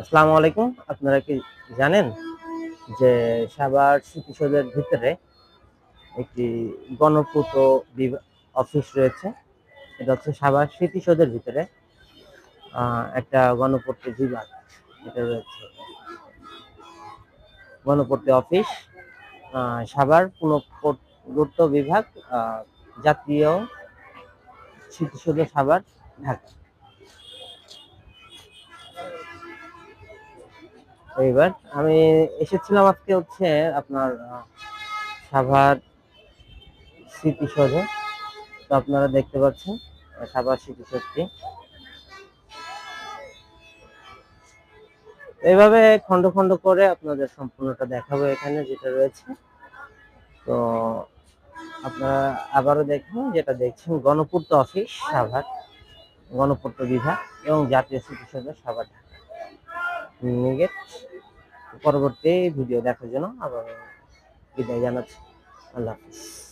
আসসালামু আলাইকুম। আপনারা কি জানেন যে সাভার স্মৃতিসৌধের ভিতরে একটি গণপূর্ত অফিস রয়েছে? এটা হচ্ছে সাভার স্মৃতিসৌধের ভিতরে একটা গণপূর্ত বিভাগ এটা রয়েছে। গণপূর্তি অফিস সাভার পুনঃপূর্ত বিভাগ জাতীয় স্মৃতিসৌধ সাভার, ঢাকা। এইবার আমি এসেছিলাম আজকে হচ্ছে আপনার সাভার স্মৃতিসৌধে। তো আপনারা দেখতে পাচ্ছেন সাভার স্মৃতিসৌধটি। এইভাবে খন্ড খন্ড করে আপনাদের সম্পূর্ণটা দেখাবো এখানে যেটা রয়েছে। তো আপনারা আবারও দেখবেন যেটা দেখছেন, গণপূর্ত অফিস সাভার, গণপূর্ত বিভাগ এবং জাতীয় স্মৃতিসৌধ সাভার। নিগেট পরবর্তী ভিডিও দেখার জন্য আবার বিদায় জানাচ্ছি। আল্লাহ হাফিজ।